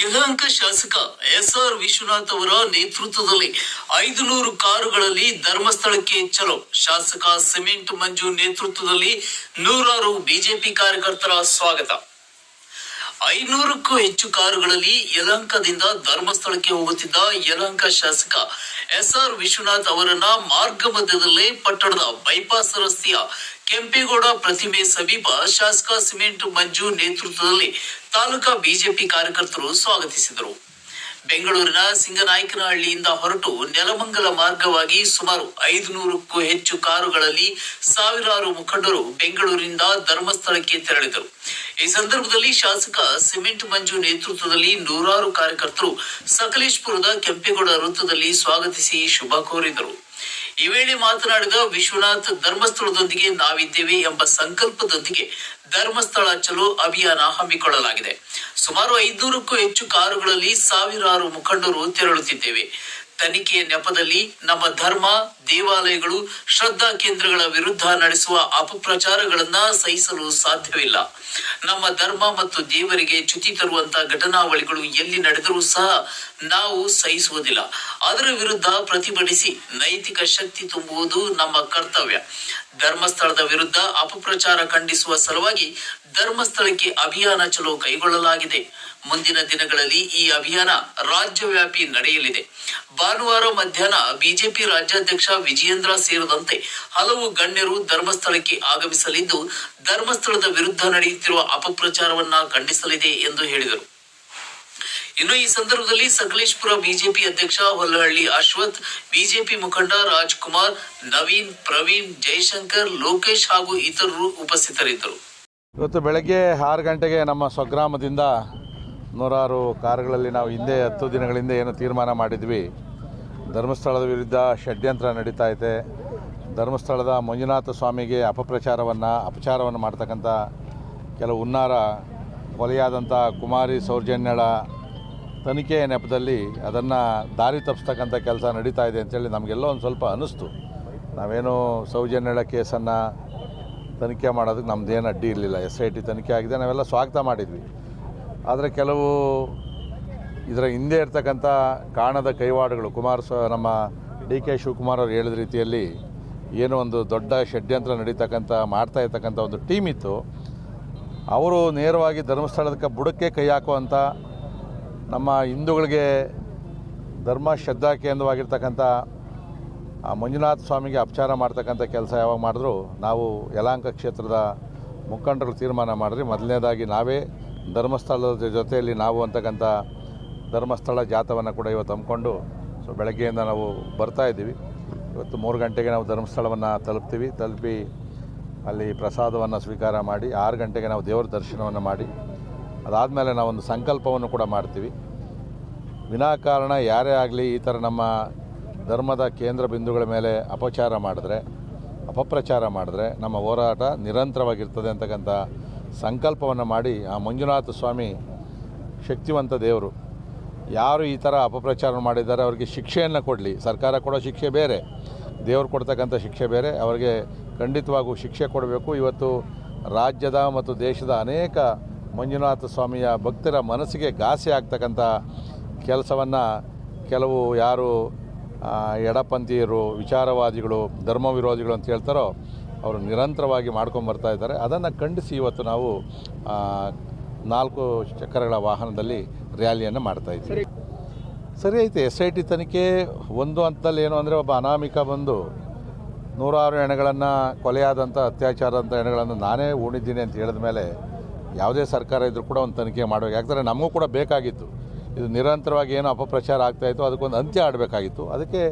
ಯಲಹಂಕ ಶಾಸಕ S R Vishwanath ಅವರ ನೇತೃತ್ವದಲ್ಲಿ ಐದು ನೂರು ಕಾರುಗಳಲ್ಲಿ ಧರ್ಮಸ್ಥಳಕ್ಕೆ ಚಲೋ. ಶಾಸಕ ಸಿಮೆಂಟ್ ಮಂಜು ನೇತೃತ್ವದಲ್ಲಿ ನೂರಾರು ಬಿಜೆಪಿ ಕಾರ್ಯಕರ್ತರ ಸ್ವಾಗತ. ಐನೂರಕ್ಕೂ ಹೆಚ್ಚು ಕಾರುಗಳಲ್ಲಿ ಯಲಹಂಕದಿಂದ ಧರ್ಮಸ್ಥಳಕ್ಕೆ ಹೋಗುತ್ತಿದ್ದ ಯಲಹಂಕ ಶಾಸಕ ಎಸ್ ಆರ್ ವಿಶ್ವನಾಥ್ ಅವರನ್ನ ಮಾರ್ಗ ಮಧ್ಯದಲ್ಲೇ ಪಟ್ಟಣದ ಬೈಪಾಸ್ ರಸ್ತೆಯ ಕೆಂಪೇಗೌಡ ಪ್ರತಿಮೆ ಸಮೀಪ ಶಾಸಕ ಸಿಮೆಂಟ್ ಮಂಜು ನೇತೃತ್ವದಲ್ಲಿ ತಾಲೂಕಾ ಬಿಜೆಪಿ ಕಾರ್ಯಕರ್ತರು ಸ್ವಾಗತಿಸಿದರು. ಬೆಂಗಳೂರಿನ ಸಿಂಗನಾಯಕನಹಳ್ಳಿಯಿಂದ ಹೊರಟು ನೆಲಮಂಗಲ ಮಾರ್ಗವಾಗಿ ಸುಮಾರು ಐದು ನೂರಕ್ಕೂ ಹೆಚ್ಚು ಕಾರುಗಳಲ್ಲಿ ಸಾವಿರಾರು ಮುಖಂಡರು ಬೆಂಗಳೂರಿನಿಂದ ಧರ್ಮಸ್ಥಳಕ್ಕೆ ತೆರಳಿದರು. ಈ ಸಂದರ್ಭದಲ್ಲಿ ಶಾಸಕ ಸಿಮೆಂಟ್ ಮಂಜು ನೇತೃತ್ವದಲ್ಲಿ ನೂರಾರು ಕಾರ್ಯಕರ್ತರು ಸಕಲೇಶ್ಪುರದ ಕೆಂಪೇಗೌಡ ವೃತ್ತದಲ್ಲಿ ಸ್ವಾಗತಿಸಿ ಶುಭ ಕೋರಿದರು. ಈ ವೇಳೆ ಮಾತನಾಡಿದ ವಿಶ್ವನಾಥ್, ಧರ್ಮಸ್ಥಳದೊಂದಿಗೆ ನಾವಿದ್ದೇವೆ ಎಂಬ ಸಂಕಲ್ಪದೊಂದಿಗೆ ಧರ್ಮಸ್ಥಳ ಚಲೋ ಅಭಿಯಾನ ಹಮ್ಮಿಕೊಳ್ಳಲಾಗಿದೆ. ಸುಮಾರು ಐದುನೂರಕ್ಕೂ ಹೆಚ್ಚು ಕಾರುಗಳಲ್ಲಿ ಸಾವಿರಾರು ಮುಖಂಡರು ತೆರಳುತ್ತಿದ್ದೇವೆ. ತನಿಖೆಯ ನೆಪದಲ್ಲಿ ನಮ್ಮ ಧರ್ಮ, ದೇವಾಲಯಗಳು, ಶ್ರದ್ಧಾ ಕೇಂದ್ರಗಳ ವಿರುದ್ಧ ನಡೆಸುವ ಅಪಪ್ರಚಾರಗಳನ್ನ ಸಹಿಸಲು ಸಾಧ್ಯವಿಲ್ಲ. ನಮ್ಮ ಧರ್ಮ ಮತ್ತು ದೇವರಿಗೆ ಚ್ಯುತಿ ತರುವಂತ ಘಟನಾವಳಿಗಳು ಎಲ್ಲಿ ನಡೆದರೂ ಸಹ ನಾವು ಸಹಿಸುವುದಿಲ್ಲ. ಅದರ ವಿರುದ್ಧ ಪ್ರತಿಭಟಿಸಿ ನೈತಿಕ ಶಕ್ತಿ ತುಂಬುವುದು ನಮ್ಮ ಕರ್ತವ್ಯ. ಧರ್ಮಸ್ಥಳದ ವಿರುದ್ಧ ಅಪಪ್ರಚಾರ ಖಂಡಿಸುವ ಸಲುವಾಗಿ ಧರ್ಮಸ್ಥಳಕ್ಕೆ ಅಭಿಯಾನ ಚಲೋ ಕೈಗೊಳ್ಳಲಾಗಿದೆ. ಮುಂದಿನ ದಿನಗಳಲ್ಲಿ ಈ ಅಭಿಯಾನ ರಾಜ್ಯವ್ಯಾಪಿ ನಡೆಯಲಿದೆ. ಭಾನುವಾರ ಮಧ್ಯಾಹ್ನ ಬಿಜೆಪಿ ರಾಜ್ಯಾಧ್ಯಕ್ಷ ವಿಜಯೇಂದ್ರ ಸೇರಿದಂತೆ ಹಲವು ಗಣ್ಯರು ಧರ್ಮಸ್ಥಳಕ್ಕೆ ಆಗಮಿಸಲಿದ್ದು, ಧರ್ಮಸ್ಥಳದ ವಿರುದ್ಧ ನಡೆಯುತ್ತಿರುವ ಅಪಪ್ರಚಾರವನ್ನ ಖಂಡಿಸಲಿದೆ ಎಂದು ಹೇಳಿದರು. ಇನ್ನು ಈ ಸಂದರ್ಭದಲ್ಲಿ ಸಕಲೇಶ್ಪುರ ಬಿಜೆಪಿ ಅಧ್ಯಕ್ಷ ಹೊಲಹಳ್ಳಿ ಅಶ್ವಥ್, ಬಿಜೆಪಿ ಮುಖಂಡ ರಾಜ್ಕುಮಾರ್, ನವೀನ್, ಪ್ರವೀಣ್ ಜಯಶಂಕರ್ ಲೋಕೇಶ್ ಹಾಗೂ ಇತರರು ಉಪಸ್ಥಿತರಿದ್ದರು. ಇವತ್ತು ಬೆಳಗ್ಗೆ ಆರು ಗಂಟೆಗೆ ನಮ್ಮ ಸ್ವಗ್ರಾಮದಿಂದ ನೂರಾರು ಕಾರುಗಳಲ್ಲಿ ನಾವು ಹಿಂದೆ ಹತ್ತು ದಿನಗಳಿಂದ ಏನು ತೀರ್ಮಾನ ಮಾಡಿದ್ವಿ. ಧರ್ಮಸ್ಥಳದ ವಿರುದ್ಧ ಷಡ್ಯಂತ್ರ ನಡೀತಾ ಇದೆ. ಧರ್ಮಸ್ಥಳದ ಮಂಜುನಾಥ ಸ್ವಾಮಿಗೆ ಅಪಪ್ರಚಾರವನ್ನು, ಅಪಚಾರವನ್ನು ಮಾಡ್ತಕ್ಕಂಥ ಕೆಲವು ಹುನ್ನಾರ, ಕೊಲೆಯಾದಂಥ ಕುಮಾರಿ ಸೌಜನ್ಯಳ ತನಿಖೆ ನೆಪದಲ್ಲಿ ಅದನ್ನು ದಾರಿ ತಪ್ಪಿಸ್ತಕ್ಕಂಥ ಕೆಲಸ ನಡೀತಾ ಇದೆ ಅಂತೇಳಿ ನಮಗೆಲ್ಲ ಒಂದು ಸ್ವಲ್ಪ ಅನ್ನಿಸ್ತು. ನಾವೇನು ಸೌಜನ್ಯಳ ಕೇಸನ್ನು ತನಿಖೆ ಮಾಡೋದಕ್ಕೆ ನಮ್ಮದೇನು ಅಡ್ಡಿ ಇರಲಿಲ್ಲ. ಎಸ್ ಐ ಟಿ ತನಿಖೆ ಆಗಿದೆ. ನಾವೆಲ್ಲ ಸ್ವಾಗತ ಮಾಡಿದ್ವಿ. ಆದರೆ ಕೆಲವು ಇದರ ಹಿಂದೆ ಇರ್ತಕ್ಕಂಥ ಕಾಣದ ಕೈವಾಡಗಳು, ಕುಮಾರ್ ಸ, ನಮ್ಮ ಡಿ ಕೆ ಶಿವಕುಮಾರ್ ಅವರು ಹೇಳಿದ ರೀತಿಯಲ್ಲಿ ಏನೋ ಒಂದು ದೊಡ್ಡ ಷಡ್ಯಂತ್ರ ನಡೀತಕ್ಕಂಥ, ಮಾಡ್ತಾ ಇರ್ತಕ್ಕಂಥ ಒಂದು ಟೀಮ್ ಇತ್ತು. ಅವರು ನೇರವಾಗಿ ಧರ್ಮಸ್ಥಳದ ಬುಡಕ್ಕೆ ಕೈ ಹಾಕುವಂಥ, ನಮ್ಮ ಹಿಂದೂಗಳಿಗೆ ಧರ್ಮ ಶ್ರದ್ಧಾ ಕೇಂದ್ರವಾಗಿರ್ತಕ್ಕಂಥ, ಆ ಮಂಜುನಾಥ ಸ್ವಾಮಿಗೆ ಅಪಚಾರ ಮಾಡ್ತಕ್ಕಂಥ ಕೆಲಸ ಯಾವಾಗ ಮಾಡಿದ್ರು, ನಾವು ಯಲಾಂಕ ಕ್ಷೇತ್ರದ ಮುಖಂಡರು ತೀರ್ಮಾನ ಮಾಡಿದ್ರಿ. ಮೊದಲನೇದಾಗಿ ನಾವೇ ಧರ್ಮಸ್ಥಳದ ಜೊತೆಯಲ್ಲಿ ನಾವು ಅಂತಕ್ಕಂಥ ಧರ್ಮಸ್ಥಳ ಜಾತವನ್ನು ಕೂಡ ಇವತ್ತು ಹಮ್ಮಿಕೊಂಡು, ಸೊ ಬೆಳಗ್ಗೆಯಿಂದ ನಾವು ಬರ್ತಾ ಇದ್ದೀವಿ. ಇವತ್ತು ಮೂರು ಗಂಟೆಗೆ ನಾವು ಧರ್ಮಸ್ಥಳವನ್ನು ತಲುಪ್ತೀವಿ. ತಲುಪಿ ಅಲ್ಲಿ ಪ್ರಸಾದವನ್ನು ಸ್ವೀಕಾರ ಮಾಡಿ, ಆರು ಗಂಟೆಗೆ ನಾವು ದೇವರ ದರ್ಶನವನ್ನು ಮಾಡಿ, ಅದಾದಮೇಲೆ ನಾವೊಂದು ಸಂಕಲ್ಪವನ್ನು ಕೂಡ ಮಾಡ್ತೀವಿ. ವಿನಾಕಾರಣ ಯಾರೇ ಆಗಲಿ ಈ ಥರ ನಮ್ಮ ಧರ್ಮದ ಕೇಂದ್ರ ಬಿಂದುಗಳ ಮೇಲೆ ಅಪಚಾರ ಮಾಡಿದ್ರೆ, ಅಪಪ್ರಚಾರ ಮಾಡಿದ್ರೆ ನಮ್ಮ ಹೋರಾಟ ನಿರಂತರವಾಗಿರ್ತದೆ ಅಂತಕ್ಕಂಥ ಸಂಕಲ್ಪವನ್ನು ಮಾಡಿ ಆ ಮಂಜುನಾಥ ಸ್ವಾಮಿ ಶಕ್ತಿವಂತ ದೇವರು. ಯಾರು ಈ ಥರ ಅಪಪ್ರಚಾರ ಮಾಡಿದ್ದಾರೆ ಅವರಿಗೆ ಶಿಕ್ಷೆಯನ್ನು ಕೊಡಲಿ. ಸರ್ಕಾರ ಕೊಡೋ ಶಿಕ್ಷೆ ಬೇರೆ, ದೇವರು ಕೊಡ್ತಕ್ಕಂಥ ಶಿಕ್ಷೆ ಬೇರೆ, ಅವರಿಗೆ ಖಂಡಿತವಾಗೂ ಶಿಕ್ಷೆ ಕೊಡಬೇಕು. ಇವತ್ತು ರಾಜ್ಯದ ಮತ್ತು ದೇಶದ ಅನೇಕ ಮಂಜುನಾಥ ಸ್ವಾಮಿಯ ಭಕ್ತರ ಮನಸ್ಸಿಗೆ ಘಾಸಿ ಆಗ್ತಕ್ಕಂಥ ಕೆಲಸವನ್ನು ಕೆಲವು ಯಾರು ಎಡಪಂಥೀಯರು, ವಿಚಾರವಾದಿಗಳು ಧರ್ಮ ವಿರೋಧಿಗಳು ಅಂತ ಹೇಳ್ತಾರೋ ಅವರು ನಿರಂತರವಾಗಿ ಮಾಡ್ಕೊಂಡು ಬರ್ತಾ ಇದ್ದಾರೆ. ಅದನ್ನು ಖಂಡಿಸಿ ಇವತ್ತು ನಾವು ನಾಲ್ಕು ಚಕ್ರಗಳ ವಾಹನದಲ್ಲಿ ರ್ಯಾಲಿಯನ್ನು ಮಾಡ್ತಾ ಇದ್ದೀವಿ. ಸರಿ. ಐತೆ. ಎಸ್ ಐ ಟಿ ತನಿಖೆ ಒಂದು ಹಂತದಲ್ಲಿ ಏನು ಅಂದರೆ ಒಬ್ಬ ಅನಾಮಿಕ ಬಂದು ನೂರಾರು ಹೆಣಗಳನ್ನು ಕೊಲೆಯಾದಂಥ ಅತ್ಯಾಚಾರದಂಥ ಹೆಣಗಳನ್ನು ನಾನೇ ಉಣಿದ್ದೀನಿ ಅಂತ ಹೇಳಿದ ಮೇಲೆ ಯಾವುದೇ ಸರ್ಕಾರ ಇದ್ದರೂ ಕೂಡ ಒಂದು ತನಿಖೆ ಮಾಡಬೇಕು ಯಾಕಂದರೆ ನಮಗೂ ಕೂಡ ಬೇಕಾಗಿತ್ತು. ಇದು ನಿರಂತರವಾಗಿ ಏನು ಅಪಪ್ರಚಾರ ಆಗ್ತಾಯಿತ್ತು ಅದಕ್ಕೊಂದು ಅಂತ್ಯ ಆಡಬೇಕಾಗಿತ್ತು. ಅದಕ್ಕೆ